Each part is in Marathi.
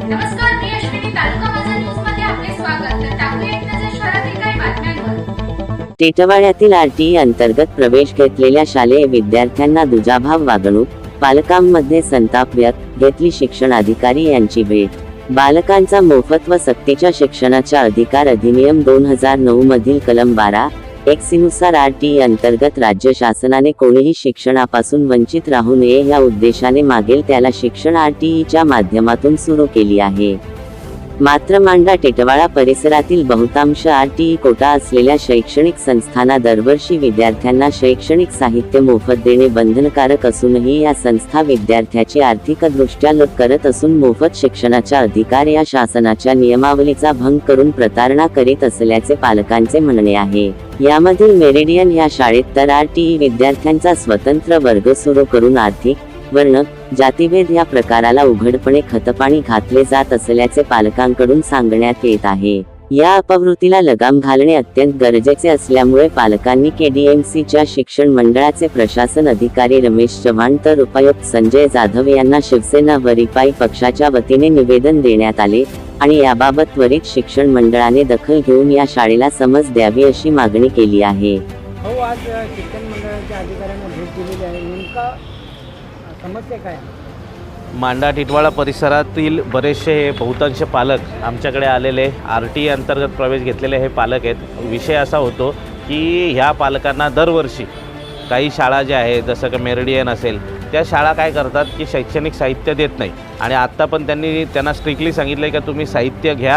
नमस्कार मी अश्विनी तालुका माझा न्यूजमध्ये आपले स्वागत. तर टाकूया एक नजर शहरातील काही बातम्यांवर. टेटवाड्यातील आरटीई अंतर्गत प्रवेश घेतलेल्या शालेय विद्यार्थ्यांना दुजाभाव वागणूक पालकांमध्ये संताप व्यक्त घेतली शिक्षण अधिकारी यांची भेट. बालकांचा मोफत व सक्तीच्या शिक्षणाचा अधिकार अधिनियम दोन हजार नऊ मधील कलम बारा नुसार आरटीई अंतर्गत राज्य शासनाने कोणीही शिक्षणापासून वंचित राहू नये या उद्देशाने मागेल त्याला शिक्षण आरटीईच्या माध्यमातून सुरू केली आहे. मात्र मांडा टेटवाळा परिसरातील बहुतांश आरटीई कोटा असलेल्या शैक्षणिक संस्थांना दरवर्षी विद्यार्थ्यांना शैक्षणिक साहित्य मोफत देणे बंधनकारक असूनही या संस्था विद्यार्थ्याची आर्थिकदृष्ट्या लोक करत असून मोफत शिक्षणाचा अधिकार या शासनाच्या नियमावलीचा भंग करून प्रतारणा करीत असल्याचे पालकांचे म्हणणे आहे. यामधील मेरिडियन या शाळेत तर आरटीई विद्यार्थ्यांचा स्वतंत्र वर्ग सुरू करून आर्थिक वर्ण जातीभेद या प्रकाराला उघडपणे खतपाणी घातले जात असल्याचे पालकांकडून सांगण्यात येत आहे. या अपवृत्तीला लगाम घालणे अत्यंत गरजेचे असल्यामुळे पालकांनी केडीएमसीच्या शिक्षण मंडळाचे प्रशासन अधिकारी रमेश चव्हाण तर उपायुक्त संजय जाधव यांना शिवसेना वरिपाई पक्षाच्या वतीने निवेदन देण्यात आले आणि याबाबत त्वरित शिक्षण मंडळाने दखल घेऊन या शाळेला समज द्यावी अशी मागणी केली आहे. हो आज शिक्षण मंडळाच्या अधिकाऱ्यांना भेट दिलेली आहे. नेमका समस्या काय? मांडा टिटवाळा परिसरातील बरेचसे हे बहुतांश पालक आमच्याकडे आलेले आर टी अंतर्गत प्रवेश घेतलेले हे पालक आहेत. विषय असा होतो की ह्या पालकांना दरवर्षी काही शाळा ज्या आहेत जसं की मेरिडियन असेल त्या शाळा काय करतात की शैक्षणिक साहित्य देत नाही. आणि आत्ता पण त्यांनी त्यांना स्ट्रिक्टली सांगितलं आहे की तुम्ही साहित्य घ्या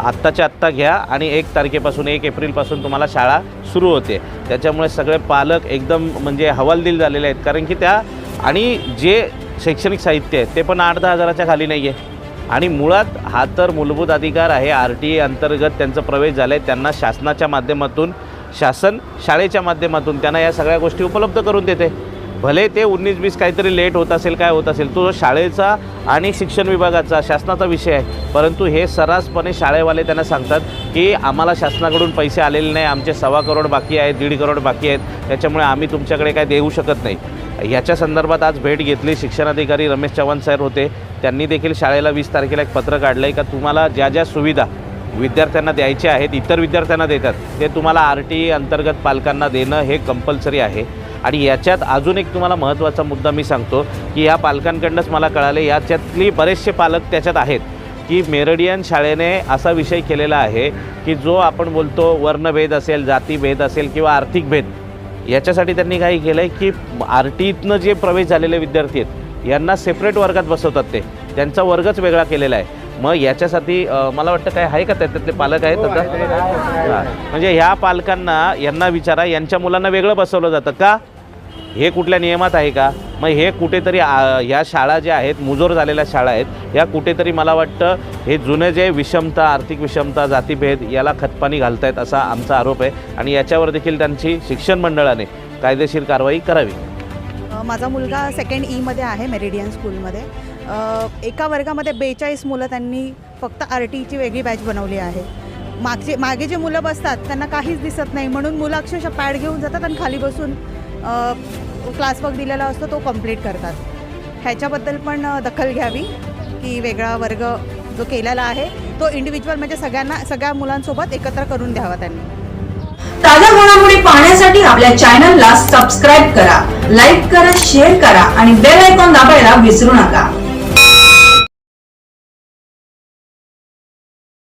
आत्ताच्या आत्ता घ्या आणि एक तारखेपासून एक एप्रिलपासून तुम्हाला शाळा सुरू होते. त्याच्यामुळे सगळे पालक एकदम म्हणजे हवालदिल झालेले आहेत. कारण की त्या आणि जे शैक्षणिक साहित्य आहे ते पण आठ दहा हजाराच्या खाली नाही आहे आणि मुळात हा तर मूलभूत अधिकार आहे. आर टी ए अंतर्गत त्यांचा प्रवेश झाला आहे त्यांना शासनाच्या माध्यमातून शासन शाळेच्या माध्यमातून त्यांना या सगळ्या गोष्टी उपलब्ध करून देते. भले ते उन्नीस बीस काहीतरी लेट होत असेल काय होत असेल तो शाळेचा आणि शिक्षण विभागाचा शासनाचा विषय आहे. परंतु हे सर्रासपणे शाळेवाले त्यांना सांगतात की आम्हाला शासनाकडून पैसे आलेले नाही आमचे सव्वा करोड बाकी आहेत दीड करोड बाकी आहेत त्याच्यामुळे आम्ही तुमच्याकडे काय देऊ शकत नाही. याच्या संदर्भात आज भेट घेतली शिक्षणाधिकारी रमेश चव्हाण सर होते. त्यांनी देखील शाळेला वीस तारखेला एक पत्र काढलं आहे का तुम्हाला ज्या ज्या सुविधा विद्यार्थ्यांना द्यायच्या आहेत इतर विद्यार्थ्यांना देतात ते तुम्हाला आर टी ई अंतर्गत पालकांना देणं हे कंपल्सरी आहे. आणि याच्यात अजून एक तुम्हाला महत्त्वाचा मुद्दा मी सांगतो की या पालकांकडनंच मला कळाले याच्यातली बरेचसे पालक त्याच्यात आहेत की मेरडियन शाळेने असा विषय केलेला आहे की जो आपण बोलतो वर्णभेद असेल जातीभेद असेल किंवा आर्थिक भेद याच्यासाठी त्यांनी काही केलं आहे की आर टीतनं जे प्रवेश झालेले विद्यार्थी आहेत यांना सेपरेट वर्गात बसवतात ते त्यांचा वर्गच वेगळा केलेला आहे. मग याच्यासाठी मला वाटतं काय आहे का त्याच्यातले पालक आहेत आता? म्हणजे ह्या पालकांना यांना विचारा यांच्या मुलांना वेगळं बसवलं जातं का? हे कुठल्या नियमात आहे का? मग हे कुठेतरी ह्या शाळा ज्या आहेत मुजोर झालेल्या शाळा आहेत ह्या कुठेतरी मला वाटतं हे जुने जे विषमता आर्थिक विषमता जातीभेद याला खतपाणी घालतायत असा आमचा आरोप आहे. आणि याच्यावर देखील त्यांची शिक्षण मंडळाने कायदेशीर कारवाई करावी. माझा मुलगा सेकंड ईमध्ये e आहे मेरिडियन स्कूलमध्ये एका वर्गामध्ये बेचाळीस मुलं त्यांनी फक्त आर टीची वेगळी बॅच बनवली आहे. मागचे मागे जे मुलं बसतात त्यांना काहीच दिसत नाही. म्हणून मुलं अक्षरशः पॅड घेऊन जातात आणि खाली बसून क्लासवर्क दिलेला असतो तो कंप्लीट करतात. ह्याच्याबद्दल पण दखल घ्यावी की वेगळा वर्ग जो केलेला आहे तो इंडिव्हिज्युअल म्हणजे सगळ्यांना सगळ्या मुलांसोबत एकत्र करून द्यावा त्यांनी. ताज्या घडामोडी पाहण्यासाठी आपल्या चॅनलला सबस्क्राईब करा लाईक करा शेअर करा आणि बेल आयकॉन दाबायला विसरू नका.